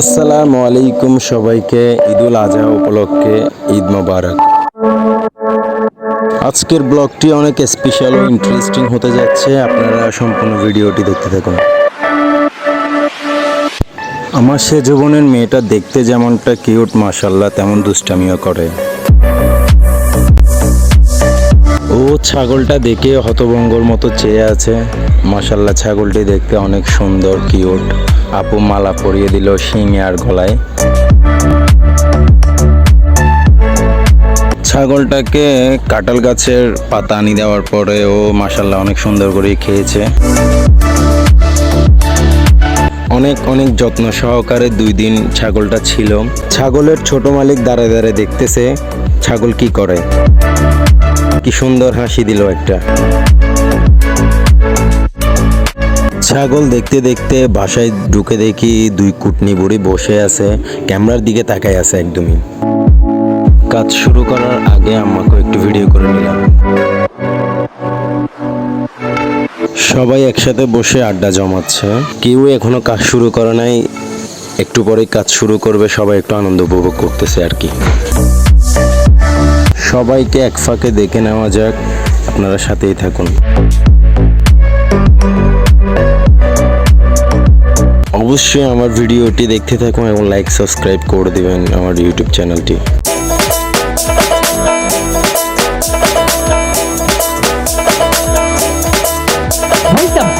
আসসালামু আলাইকুম সবাইকে, ঈদুল আজহা উপলক্ষে ঈদ মোবারক। আজকের ব্লগটি অনেক স্পেশাল ও ইন্টারেস্টিং হতে যাচ্ছে, আপনারা সম্পূর্ণ ভিডিওটি দেখতে থাকুন। আমার সে জীবনের মেয়েটা দেখতে যেমনটা কিউট মাসাল্লাহ তেমন দুষ্টামিও করে। ও ছাগলটা দেখে হতভঙ্গর মতো চেয়ে আছে। মাসাল্লাহ ছাগলটি দেখতে অনেক সুন্দর কিউট আপু মালা পরিয়ে দিল শিঙে আর গলায়। ছাগলটাকে কাঁঠাল গাছের পাতা আনি দেওয়ার পরে ও মাসাল্লাহ অনেক সুন্দর করে খেয়েছে। অনেক অনেক যত্ন সহকারে দুই দিন ছাগলটা ছিল। ছাগলের ছোট মালিক দাঁড়ে দাঁড়ে দেখতেছে, ছাগল কি করে? কি সুন্দর হাসি দিল একটা। ছাগল দেখতে দেখতে বাসায় ঢুকে দেখি দুই কুটনি বুড়ি বসে আছে, ক্যামেরার দিকে তাকায় আছে একদমই। কাজ শুরু করার আগে আমাকে একটু ভিডিও করে নিলাম। সবাই একসাথে বসে আড্ডা জমাচ্ছে। কেউ এখনও কাজ শুরু করে নাই, একটু পরেই কাজ শুরু করবে, সবাই একটু আনন্দ উপভোগ করতেছে আর কি। সবাইকে এক ফাঁকে দেখে নেওয়া যাক, আপনারা সাথেই থাকুন। অবশ্যই আমার ভিডিওটি দেখতে থাকুন এবং লাইক সাবস্ক্রাইব করে দিবেন আমার ইউটিউব চ্যানেলটি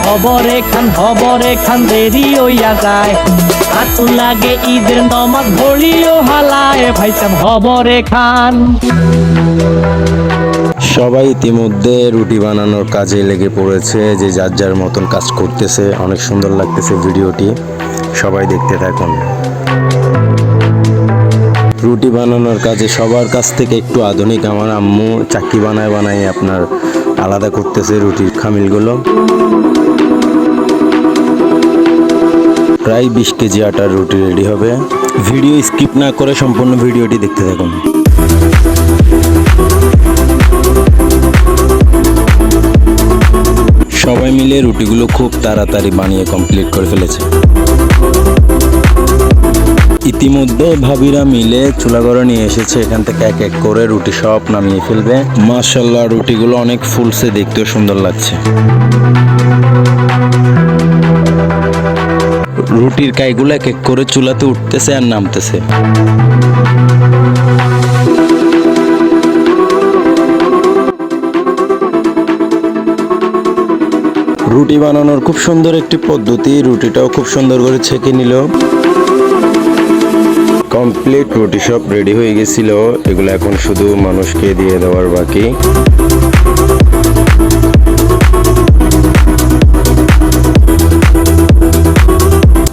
খবরে খান খবরে খান দেরি হইয়া যায় হাতু লাগে ঈদের নমাজ ঘড়িও হালায়। ভাইসাব খবরে খান সবাই ইতিমধ্যে রুটি বানানোর কাজে লেগে পড়েছে, যে যার যার মতন কাজ করতেছে। অনেক সুন্দর লাগতেছে ভিডিওটি। সবাই দেখতে থাকুন। রুটি বানানোর কাজে সবার কাছ থেকে একটু আধুনিক। আমার আম্মু চাকি বানায় বানায় আপনার আলাদা করতেছে রুটির খামিলগুলো। প্রায় বিশ কেজি আটার রুটি রেডি হবে। ভিডিও স্কিপ না করে সম্পূর্ণ ভিডিওটি দেখতে থাকুন। সবাই মিলে রুটিগুলো খুব তাড়াতাড়ি বানিয়ে কমপ্লিট করে ফেলেছে। ইতিমধ্যে ভাবিরা মিলে চুলাগড়ে নিয়ে এসেছে। এখান থেকে এক এক করে রুটি সব নামিয়ে ফেলবে। মার্শাল্লাহ রুটিগুলো অনেক ফুলসে দেখতেও সুন্দর লাগছে। রুটির কাইগুলো এক এক করে চুলাতে উঠতেছে আর নামতেছে। রুটি বানানোর খুব সুন্দর একটি পদ্ধতি। রুটিটাও খুব সুন্দর করে ছেঁকে নিল। কমপ্লিট রুটি সব রেডি হয়ে গেছিল। এগুলো এখন শুধু মানুষকে দিয়ে দেওয়ার বাকি।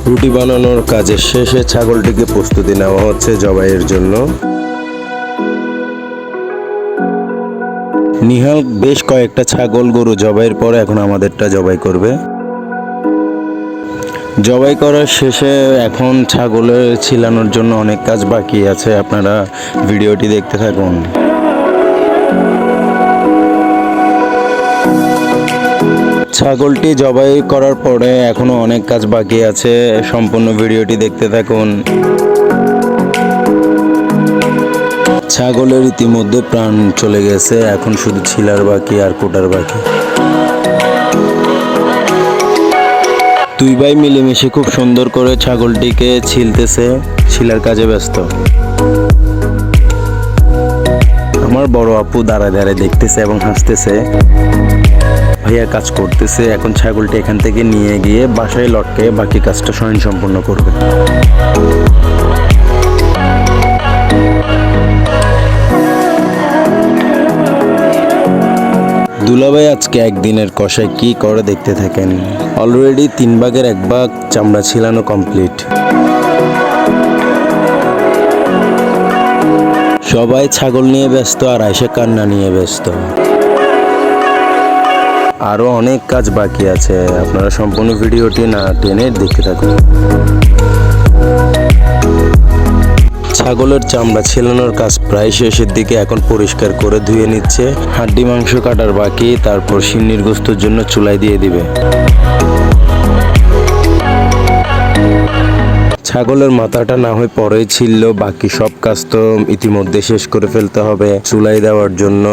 রুটি বানানোর কাজের শেষে ছাগলটিকে প্রস্তুতি নেওয়া হচ্ছে জবাইয়ের জন্য। নিহাল বেশ কয়েকটা ছাগল গরু জবাইয়ের পরে এখন আমাদেরটা জবাই করবে। জবাই করার শেষে এখন ছাগলের ছিলানোর জন্য অনেক কাজ বাকি আছে, আপনারা ভিডিওটি দেখতে থাকুন। ছাগলটি জবাই করার পরে এখনও অনেক কাজ বাকি আছে, সম্পূর্ণ ভিডিওটি দেখতে থাকুন। ছাগলের ইতিমধ্যে প্রাণ চলে গেছে, এখন শুধু ছিলার বাকি আর কোটার বাকি। দুই ভাই মিলেমিশে খুব সুন্দর করে ছাগলটিকে ছিলতেছে, ছিলার কাজে ব্যস্ত। আমার বড় আপু দাঁড়ায় দাঁড়ায় দেখতেছে এবং হাসতেছে, ভাইয়া কাজ করতেছে, এখন ছাগলটি এখান থেকে নিয়ে গিয়ে বাসায় লটকে বাকি কাজটা স্বয়ং সম্পূর্ণ করবে। দুলাভাই আজকে একদিনের কষায় কি করে দেখতে থাকেন? অলরেডি তিন ভাগের এক ভাগ চামড়া ছিলানো কমপ্লিট সবাই ছাগল নিয়ে ব্যস্ত আর আয়সা কান্না নিয়ে ব্যস্ত। আরও অনেক কাজ বাকি আছে। আপনারা সম্পূর্ণ ভিডিওটি না টেনে দেখতে থাকুন। ছাগলের চামড়া ছেলানোর কাজ প্রায় শেষের দিকে এখন পরিষ্কার করে ধুয়ে নিচ্ছে। হাড্ডি মাংস কাটার বাকি, তারপর সিন্নির গোস্তর জন্য চুলাই দিয়ে দিবে। ছাগলের মাথাটা না হয়ে পরেই ছিল, বাকি সব কাজ তো ইতিমধ্যে শেষ করে ফেলতে হবে। চুলাই দেওয়ার জন্য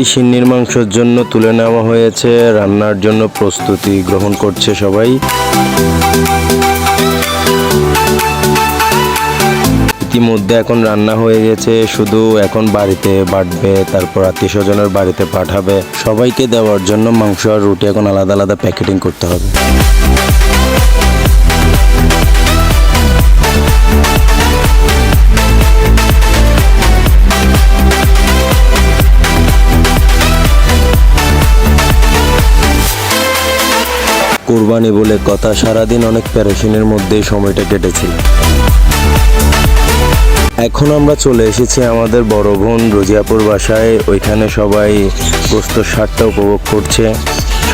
প্রায় সিন্নির মাংসের জন্য তুলে নেওয়া হয়েছে। রান্নার জন্য প্রস্তুতি গ্রহণ করছে সবাই। ইতিমধ্যে এখন রান্না হয়ে গেছে। শুধু এখন বাড়িতে বাটবে, তারপর আত্মীয় স্বজনের বাড়িতে পাঠাবে। সবাইকে দেওয়ার জন্য মাংস আর রুটি এখন আলাদা আলাদা প্যাকেটিং করতে হবে। কোরবানি বলে কথা, সারাদিন অনেক প্যারেশিনের মধ্যেই সময়টা কেটেছিল। এখন আমরা চলে এসেছি আমাদের বড় বোন রোজিয়াপুর বাসায়। ওইখানে সবাই গোস্তর স্বাদটা উপভোগ করছে।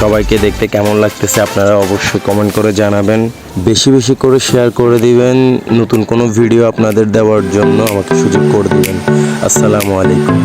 সবাইকে দেখতে কেমন লাগতেছে আপনারা অবশ্যই কমেন্ট করে জানাবেন। বেশি বেশি করে শেয়ার করে দিবেন। নতুন কোনো ভিডিও আপনাদের দেওয়ার জন্য আমাকে সুযোগ করে দিবেন। আসসালামু আলাইকুম।